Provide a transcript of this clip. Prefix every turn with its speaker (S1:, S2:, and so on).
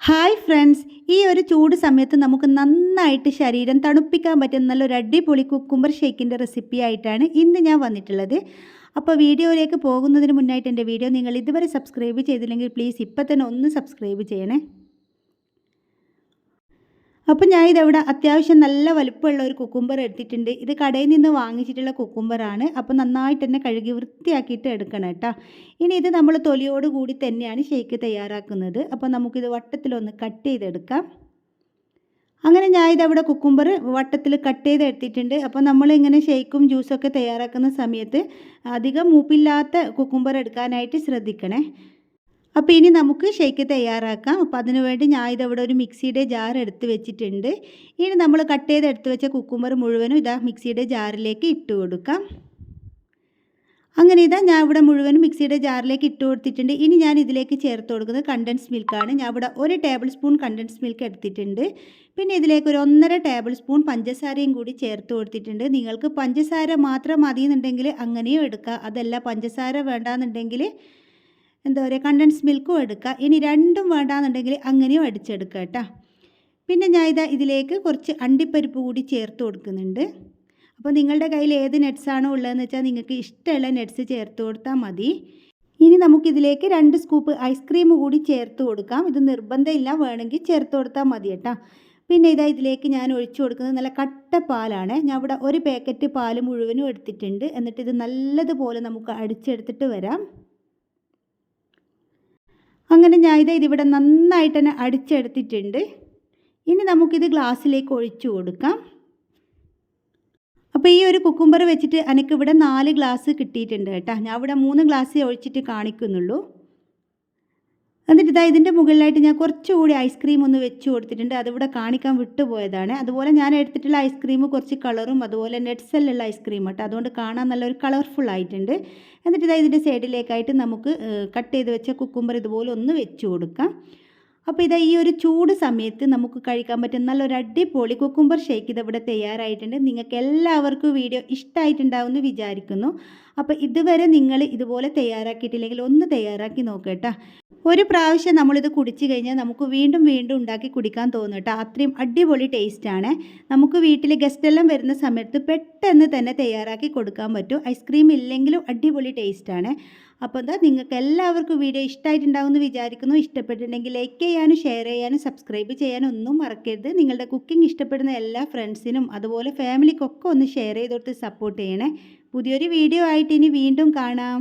S1: Hi friends ഈ ഒരു ചൂട് സമയത്ത് നമുക്ക് നന്നായിട്ട് ശരീരം തണുപ്പിക്കാൻ പറ്റുന്ന നല്ലൊരു അടിപൊളി കുക്കുമ്പർ ഷേക്കിന്റെ റെസിപ്പി ആയിട്ടാണ് ഇന്ന് ഞാൻ വന്നിട്ടുള്ളത്. അപ്പോൾ വീഡിയോയിലേക്ക് പോകുന്നതിന് മുന്നായിട്ട് എന്റെ വീഡിയോ നിങ്ങൾ ഇതുവരെ സബ്സ്ക്രൈബ് ചെയ്തില്ലെങ്കിൽ പ്ലീസ് ഇപ്പം തന്നെ ഒന്ന് സബ്സ്ക്രൈബ് ചെയ്യണേ. അപ്പോൾ ഞാൻ ഇതവിടെ അത്യാവശ്യം നല്ല വലുപ്പമുള്ള ഒരു കുക്കുംബർ എടുത്തിട്ടുണ്ട്. ഇത് കടയിൽ നിന്ന് വാങ്ങിച്ചിട്ടുള്ള കുക്കുംബറാണ് അപ്പോൾ നന്നായിട്ട് തന്നെ കഴുകി വൃത്തിയാക്കിയിട്ട് എടുക്കണം കേട്ടോ. ഇനി ഇത് നമ്മൾ തൊലിയോട് കൂടി തന്നെയാണ് ഷേക്ക് തയ്യാറാക്കുന്നത്. അപ്പോൾ നമുക്കിത് വട്ടത്തിലൊന്ന് കട്ട് ചെയ്തെടുക്കാം. അങ്ങനെ ഞാൻ ഇതവിടെ കുക്കുംബർ വട്ടത്തിൽ കട്ട് ചെയ്ത് എടുത്തിട്ടുണ്ട് അപ്പോൾ നമ്മൾ ഇങ്ങനെ ഷേക്കും ജ്യൂസൊക്കെ തയ്യാറാക്കുന്ന സമയത്ത് അധികം മൂപ്പില്ലാത്ത കുക്കുംബർ എടുക്കാനായിട്ട് ശ്രദ്ധിക്കണേ. അപ്പോൾ ഇനി നമുക്ക് ഷേക്ക് തയ്യാറാക്കാം. അപ്പോൾ അതിനുവേണ്ടി ഞാൻ ഇതവിടെ ഒരു മിക്സിയുടെ ജാർ എടുത്ത് വെച്ചിട്ടുണ്ട്. ഇനി നമ്മൾ കട്ട് ചെയ്ത് എടുത്ത് വെച്ച കുക്കുമ്പർ മുഴുവനും ഇതാ മിക്സിയുടെ ജാറിലേക്ക് ഇട്ട് കൊടുക്കാം. അങ്ങനെ ഇതാ ഞാൻ ഇവിടെ മുഴുവനും മിക്സിയുടെ ജാറിലേക്ക് ഇട്ട് കൊടുത്തിട്ടുണ്ട്. ഇനി ഞാൻ ഇതിലേക്ക് ചേർത്ത് കൊടുക്കുന്നത് കണ്ടൻസ് മിൽക്കാണ് ഞാൻ ഇവിടെ ഒരു ടേബിൾ സ്പൂൺ കണ്ടൻസ് മിൽക്ക് എടുത്തിട്ടുണ്ട്. പിന്നെ ഇതിലേക്ക് ഒരു ഒന്നര ടേബിൾ സ്പൂൺ പഞ്ചസാരയും കൂടി ചേർത്ത് കൊടുത്തിട്ടുണ്ട്. നിങ്ങൾക്ക് പഞ്ചസാര മാത്രം മതി എന്നുണ്ടെങ്കിൽ അങ്ങനെയും എടുക്കാം. അതല്ല പഞ്ചസാര വേണ്ടാന്നുണ്ടെങ്കിൽ എന്താ പറയുക കണ്ടൻസ് മിൽക്കും എടുക്കുക. ഇനി രണ്ടും വേണ്ടാന്നുണ്ടെങ്കിൽ അങ്ങനെയും അടിച്ചെടുക്കുക കേട്ടോ. പിന്നെ ഞാൻ ഇതാ ഇതിലേക്ക് കുറച്ച് അണ്ടിപ്പരിപ്പ് കൂടി ചേർത്ത് കൊടുക്കുന്നുണ്ട്. അപ്പോൾ നിങ്ങളുടെ കയ്യിൽ ഏത് നട്ട്സാണോ ഉള്ളതെന്ന് വെച്ചാൽ നിങ്ങൾക്ക് ഇഷ്ടമുള്ള നട്ട്സ് ചേർത്ത് കൊടുത്താൽ മതി. ഇനി നമുക്കിതിലേക്ക് രണ്ട് സ്കൂപ്പ് ഐസ്ക്രീം കൂടി ചേർത്ത് കൊടുക്കാം. ഇത് നിർബന്ധമില്ല വേണമെങ്കിൽ ചേർത്ത് കൊടുത്താൽ മതി കേട്ടോ. പിന്നെ ഇതാ ഇതിലേക്ക് ഞാൻ ഒഴിച്ചു കൊടുക്കുന്നത് നല്ല കട്ട പാലാണ്. ഞാൻ ഇവിടെ ഒരു പാക്കറ്റ് പാൽ മുഴുവനും എടുത്തിട്ടുണ്ട്. എന്നിട്ട് ഇത് നല്ലതുപോലെ നമുക്ക് അടിച്ചെടുത്തിട്ട് വരാം. അങ്ങനെ ഞാൻ ഇത് ഇതിവിടെ നന്നായിട്ട് തന്നെ അടിച്ചെടുത്തിട്ടുണ്ട്. ഇനി നമുക്കിത് ഗ്ലാസ്സിലേക്ക് ഒഴിച്ചു കൊടുക്കാം. അപ്പോൾ ഈ ഒരു കുക്കുംബർ വെച്ചിട്ട് എനിക്കിവിടെ നാല് ഗ്ലാസ് കിട്ടിയിട്ടുണ്ട് കേട്ടോ. ഞാൻ ഇവിടെ മൂന്ന് ഗ്ലാസ് ഒഴിച്ചിട്ട് കാണിക്കുന്നുള്ളൂ. എന്നിട്ട് ഇതാ ഇതിന്റെ മുകളിലായിട്ട് ഞാൻ കുറച്ചുകൂടി ഐസ്ക്രീം ഒന്ന് വെച്ച് കൊടുത്തിട്ടുണ്ട്. അതിവിടെ കാണിക്കാൻ വിട്ടുപോയതാണ്. അതുപോലെ ഞാൻ എടുത്തിട്ടുള്ള ഐസ്ക്രീം കുറച്ച് കളറും അതുപോലെ നെറ്റ്സെല്ലുള്ള ഐസ്ക്രീം കേട്ടോ അതുകൊണ്ട് കാണാൻ നല്ലൊരു കളർഫുൾ ആയിട്ടുണ്ട്. എന്നിട്ട് ഇതാ ഇതിന്റെ സൈഡിലേക്കായിട്ട് നമുക്ക് കട്ട് ചെയ്ത് വെച്ച കുക്കുംബർ ഇതുപോലെ ഒന്ന് വെച്ച് കൊടുക്കാം. അപ്പോൾ ഇതാ ഈ ഒരു ചൂട് സമയത്ത് നമുക്ക് കഴിക്കാൻ പറ്റുന്ന നല്ലൊരു അടിപൊളി കുക്കുംബർ ഷേക്ക് ഇതിവിടെ തയ്യാറായിട്ടുണ്ട്. നിങ്ങൾക്ക് എല്ലാവർക്കും വീഡിയോ ഇഷ്ടമായിട്ടുണ്ടാവുമെന്ന് വിചാരിക്കുന്നു. അപ്പോൾ ഇതുവരെ നിങ്ങൾ ഇതുപോലെ തയ്യാറാക്കിയിട്ടില്ലെങ്കിൽ ഒന്ന് തയ്യാറാക്കി നോക്കട്ടോ ഒരു പ്രാവശ്യം നമ്മളിത് കുടിച്ചു കഴിഞ്ഞാൽ നമുക്ക് വീണ്ടും വീണ്ടും ഉണ്ടാക്കി കുടിക്കാൻ തോന്നും കേട്ടോ. അത്രയും അടിപൊളി ടേസ്റ്റാണ്. നമുക്ക് വീട്ടിൽ ഗസ്റ്റെല്ലാം വരുന്ന സമയത്ത് പെട്ടെന്ന് തന്നെ തയ്യാറാക്കി കൊടുക്കാൻ പറ്റും. ഐസ്ക്രീം ഇല്ലെങ്കിലും അടിപൊളി ടേസ്റ്റാണ്. അപ്പോൾ എന്താ നിങ്ങൾക്ക് എല്ലാവർക്കും വീഡിയോ ഇഷ്ടമായിട്ടുണ്ടാവുമെന്ന് വിചാരിക്കുന്നു. ഇഷ്ടപ്പെട്ടിട്ടുണ്ടെങ്കിൽ ലൈക്ക് ചെയ്യാനും ഷെയർ ചെയ്യാനും സബ്സ്ക്രൈബ് ചെയ്യാനും ഒന്നും മറക്കരുത്. നിങ്ങളുടെ കുക്കിംഗ് ഇഷ്ടപ്പെടുന്ന എല്ലാ ഫ്രണ്ട്സിനും അതുപോലെ ഫാമിലിക്കൊക്കെ ഒന്ന് ഷെയർ ചെയ്തോട്ട് സപ്പോർട്ട് ചെയ്യണേ. പുതിയൊരു വീഡിയോ ആയിട്ട് ഇനി വീണ്ടും കാണാം.